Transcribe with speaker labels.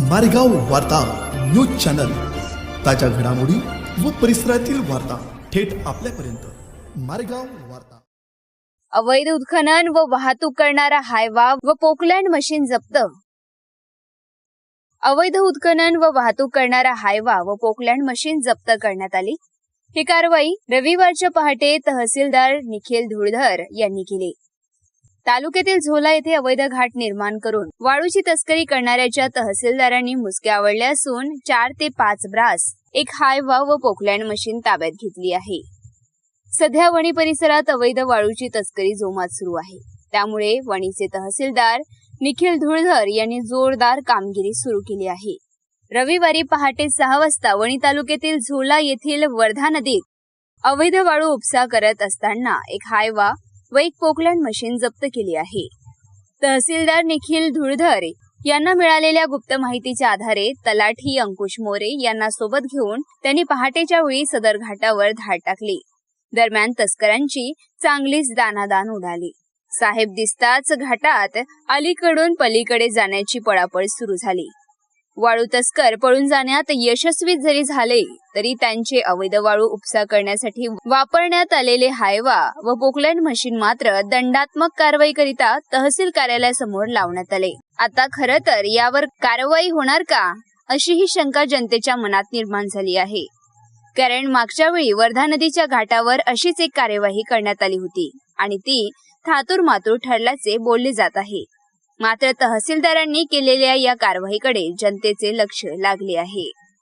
Speaker 1: मारेगाव वार्ता news channel. ताज्या घडामोडी व परिसरातील वार्ता थेट आपल्यापर्यंत. मारेगाव वार्ता.
Speaker 2: अवैध उत्खनन व वाहतूक करणारा हायवा व पोकलँड मशीन जप्त. अवैध उत्खनन व वाहतूक करणारा हायवा व पोकलँड मशीन जप्त करण्यात आली. ही कारवाई रविवारच्या पहाटे तहसीलदार निखिल धुळधर यांनी केली. तालुक्यातील झोला येथे अवैध घाट निर्माण करून वाळूची तस्करी करणाऱ्याच्या तहसीलदारांनी मुसक्या आवडल्या असून चार ते पाच ब्रास एक हायवा व पोकलँड मशीन ताब्यात घेतली आहे. सध्या वणी परिसरात अवैध वाळूची तस्करी जोमात सुरू आहे. त्यामुळे वणीचे तहसीलदार निखिल धुळधर यांनी जोरदार कामगिरी सुरू केली आहे. रविवारी पहाटे सहा वाजता वणी तालुक्यातील झोला येथील वर्धा नदीत अवैध वाळू उपसा करत असताना एक हायवा व एक पोकलँड मशीन जप्त केली आहे. तहसीलदार निखिल धुळधर यांना मिळालेल्या गुप्त माहितीच्या आधारे तलाठी अंकुश मोरे यांना सोबत घेऊन त्यांनी पहाटेच्या वेळी सदर घाटावर धाड टाकली. दरम्यान तस्करांची चांगलीच दानादान उडाली. साहेब दिसताच घाटात अलीकडून पलीकडे जाण्याची पळापळ सुरू झाली. वाळू तस्कर पळून जाण्यात यशस्वी जरी झाले तरी त्यांचे अवैध वाळू उपसा करण्यासाठी वापरण्यात आलेले हायवा व पोकलँड मशीन मात्र दंडात्मक कारवाईकरिता तहसील कार्यालयासमोर लावण्यात आले. आता खरं तर यावर कारवाई होणार का अशी ही शंका जनतेच्या मनात निर्माण झाली आहे. कारण मागच्या वेळी वर्धा नदीच्या घाटावर अशीच एक कार्यवाही करण्यात आली होती आणि ती थातूर मातूर ठरल्याचे बोलले जात आहे. मात्र तहसीलदारांनी केलेल्या या कारवाईकडे जनतेचे लक्ष लागले आहे.